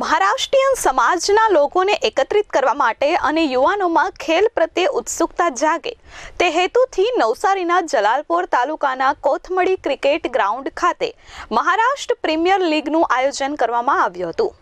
મહારાષ્ટ્રીયન સમાજના લોકોને એકત્રિત કરવા માટે અને યુવાનોમાં ખેલ પ્રત્યે ઉત્સુકતા જાગે. તે હેતુથી નવસારીના જલાલપોર તાલુકાના કોથમડી ક્રિકેટ ગ્રાઉન્ડ ખાતે મહારાષ્ટ્ર પ્રીમિયર લીગનું આયોજન કરવામાં આવ્યું હતું.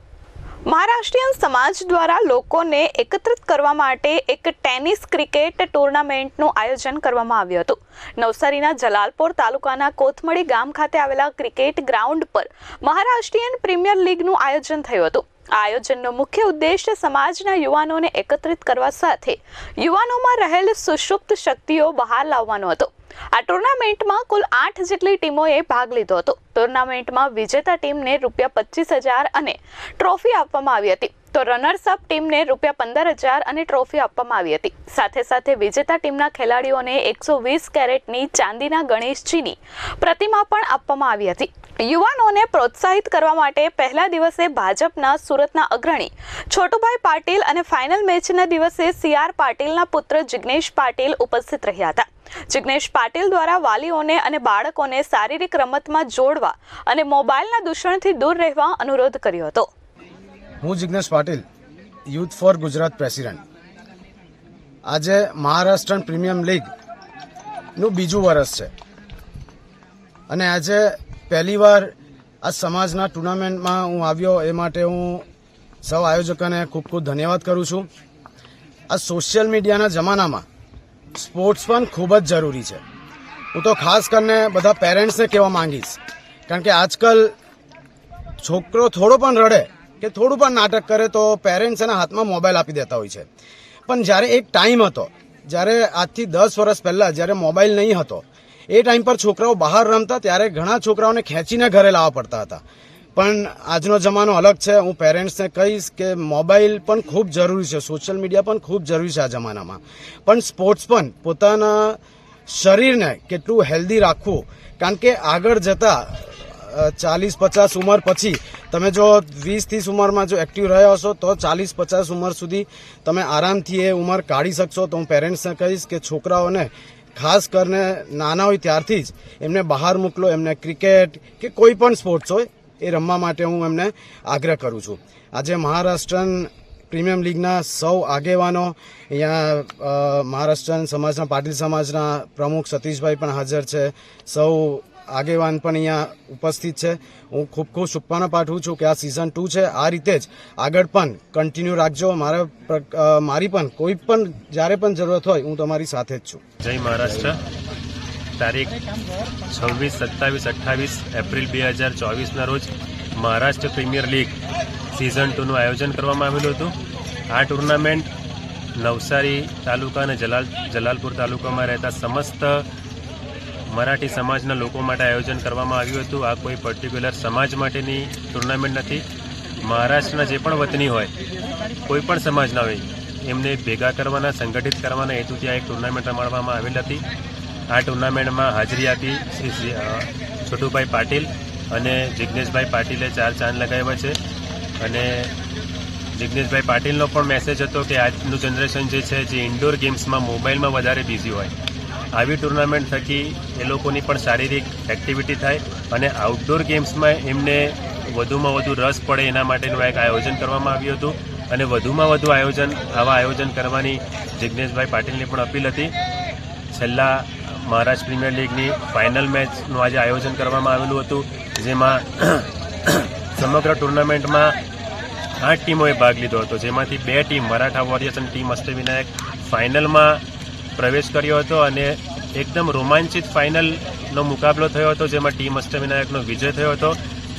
મહારાષ્ટ્રીયન સમાજ દ્વારા લોકોને એકત્રિત કરવા માટે એક ટેનિસ ક્રિકેટ ટુર્નામેન્ટનું આયોજન કરવામાં આવ્યું હતું. નવસારીના જલાલપોર તાલુકાના કોથમડી ગામ ખાતે આવેલા ક્રિકેટ ગ્રાઉન્ડ પર મહારાષ્ટ્રીયન પ્રીમિયર લીગનું આયોજન થયું હતું. આયોજનનો મુખ્ય ઉદ્દેશ્ય સમાજના યુવાનોને એકત્રિત કરવા સાથે યુવાનોમાં રહેલ સુષુપ્ત શક્તિઓ બહાર લાવવાનો હતો. આ ટુર્નામેન્ટમાં કુલ આઠ જેટલી ટીમોએ ભાગ લીધો હતો. ટુર્નામેન્ટમાં વિજેતા ટીમને રૂપિયા પચીસ હજાર અને ટ્રોફી આપવામાં આવી હતી. તો રનર્સ અપ ટીમને રૂપિયા પંદર હજાર અને ટ્રોફી આપવામાં આવી હતી. સાથે સાથે વિજેતા ટીમના ખેલાડીઓને એકસો વીસ કેરેટની ચાંદીના ગણેશજીની પ્રતિમા પણ આપવામાં આવી હતી. યુવાનોને પ્રોત્સાહિત કરવા માટે પહેલા દિવસે ભાજપના સુરતના અગ્રણી છોટુભાઈ પાટીલ અને ફાઇનલ મેચના દિવસે સીઆર પાટીલના પુત્ર જિગ્નેશ પાટીલ ઉપસ્થિત રહ્યા હતા. જિગ્નેશ પાટીલ દ્વારા વાલીઓને અને બાળકોને શારીરિક રમતમાં જોડવા અને મોબાઈલના દૂષણથી દૂર રહેવા અનુરોધ કર્યો હતો. હું Jignesh Patil youth for Gujarat president. આજે મહારાષ્ટ્રન પ્રીમિયમ લીગનું બીજું વર્ષ છે. અને આજે પહેલીવાર આ સમાજના ટુર્નામેન્ટમાં હું આવ્યો, એ માટે હું સૌ આયોજકોને ખૂબ ખૂબ ધન્યવાદ કરું છું. આ સોશિયલ મીડિયાના જમાનામાં સ્પોર્ટ્સ પણ ખૂબ જ જરૂરી છે. હું તો ખાસ કરીને બધા પેરેન્ટ્સને કહેવા માંગીશ, કારણ કે આજકાલ છોકરો થોડો પણ રડે કે થોડું પણ નાટક કરે તો પેરેન્ટ્સ એના હાથમાં મોબાઈલ આપી દેતા હોય છે. પણ જ્યારે એક ટાઈમ હતો, જ્યારે આજથી દસ વર્ષ પહેલાં જ્યારે મોબાઈલ નહીં હતો એ ટાઈમ પર છોકરાઓ બહાર રમતા ત્યારે ઘણા છોકરાઓને ખેંચીને ઘરે લાવવા પડતા હતા. પણ આજનો જમાનો અલગ છે. હું પેરેન્ટ્સને કહીશ કે મોબાઈલ પણ ખૂબ જરૂરી છે. સોશિયલ મીડિયા પણ ખૂબ જરૂરી છે આ જમાનામાં. પણ સ્પોર્ટ્સ પણ પોતાના શરીરને કેટલું હેલ્ધી રાખવું. કારણ કે આગળ જતાં ચાલીસ પચાસ ઉંમર પછી તમે જો વીસ ત્રીસ ઉંમરમાં જો એક્ટિવ રહ્યા હશો, તો ચાલીસ પચાસ ઉંમર સુધી તમે આરામથી એ ઉંમર કાઢી શકશો. તો હું પેરેન્ટ્સને કહીશ કે છોકરાઓને ખાસ કરીને નાના હોય ત્યારથી જ એમને બહાર મોકલો, એમને ક્રિકેટ કે કોઈ પણ સ્પોર્ટ્સ હોય, એ રમવા માટે હું એમને આગ્રહ કરું છું. આજે મહારાષ્ટ્રન પ્રીમિયમ લીગના સૌ આગેવાનો અહીંયા મહારાષ્ટ્રન સમાજના, પાટીલ સમાજના પ્રમુખ સતીશભાઈ પણ હાજર છે. સૌ આગેવાન પણ અહીંયા ઉપસ્થિત છે. હું ખૂબ ખૂબ શુભકામના પાઠવું છું કે આ સિઝન ટુ છે. આ રીતે જ આગળ પણ કન્ટિન્યુ રાખજો. મારા મારી પણ કોઈ પણ જ્યારે પણ જરૂરત હોય હું તમારી સાથે જ છું. જય મહારાષ્ટ્ર. તારીખ છવ્વીસ, સત્તાવીસ, અઠ્ઠાવીસ એપ્રિલ બે હજાર ચોવીસના રોજ મહારાષ્ટ્ર પ્રીમિયર લીગ સિઝન ટુનું આયોજન કરવામાં આવેલું હતું. આ ટુર્નામેન્ટ નવસારી તાલુકા અને જલાલ, જલાલપુર તાલુકામાં રહેતા સમસ્ત મરાઠી સમાજના લોકો માટે આયોજન કરવામાં આવ્યું હતું. આ કોઈ પર્ટિક્યુલર સમાજ માટેની ટુર્નામેન્ટ નથી. મહારાષ્ટ્રના જે પણ વતની હોય, કોઈ પણ સમાજના હોય, એમને ભેગા કરવાના, સંગઠિત કરવાના હેતુથી આ એક ટુર્નામેન્ટ રમાડવામાં આવેલ હતી. આ ટુર્નામેન્ટમાં હાજરી આપી શ્રી છોટુભાઈ પાટીલ અને જિજ્ઞેશભાઈ પાટીલે ચાર ચાંદ લગાવ્યા છે. અને જિજ્ઞેશભાઈ પાટીલનો પણ મેસેજ હતો કે આજનું જનરેશન જે છે, જે ઇન્ડોર ગેમ્સમાં મોબાઈલમાં વધારે બિઝી હોય. આવી ટુર્નામેન્ટ થકી એ લોકોની પણ શારીરિક એક્ટિવિટી થાય અને આઉટડોર ગેમ્સમાં એમને વધુમાં વધુ રસ પડે એના માટેનું એક આયોજન કરવામાં આવ્યું હતું. અને વધુમાં વધુ આયોજન, આવા આયોજન કરવાની જિજ્ઞેશભાઈ પાટીલની પણ અપીલ હતી. છેલ્લા મહારાષ્ટ્ર પ્રીમિયર લીગની ફાઇનલ મેચનું આજે આયોજન કરવામાં આવેલું હતું, જેમાં સમગ્ર ટુર્નામેન્ટમાં આઠ ટીમોએ ભાગ લીધો હતો. જેમાંથી બે ટીમ મરાઠા વોરિયર્સ અને ટીમ અષ્ટવિનાયક ફાઇનલમાં પ્રવેશ કર્યો હતો અને એકદમ રોમાંચિત ફાઇનલનો મુકાબલો થયો હતો, જેમાં ટીમ અષ્ટવિનાયકનો વિજય થયો હતો.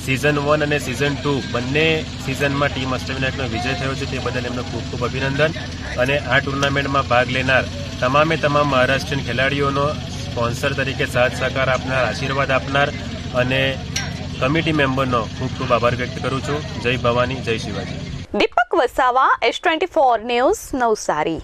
સિઝન વન અને સિઝન ટુ બંને સિઝનમાં ટીમ અષ્ટવિનાયકનો વિજય થયો છે, તે બદલ એમનો ખૂબ ખૂબ અભિનંદન. અને આ ટુર્નામેન્ટમાં ભાગ લેનાર તમામે તમામ મહારાષ્ટ્રીયન ખેલાડીઓનો સ્પોન્સર તરીકે સાથ સહકાર આપનાર, આશીર્વાદ આપનાર અને કમિટી મેમ્બરનો ખૂબ ખૂબ આભાર વ્યક્ત કરું છું. જય ભવાની, જય Shivaji. Deepak Vasava S twenty four news Navsari.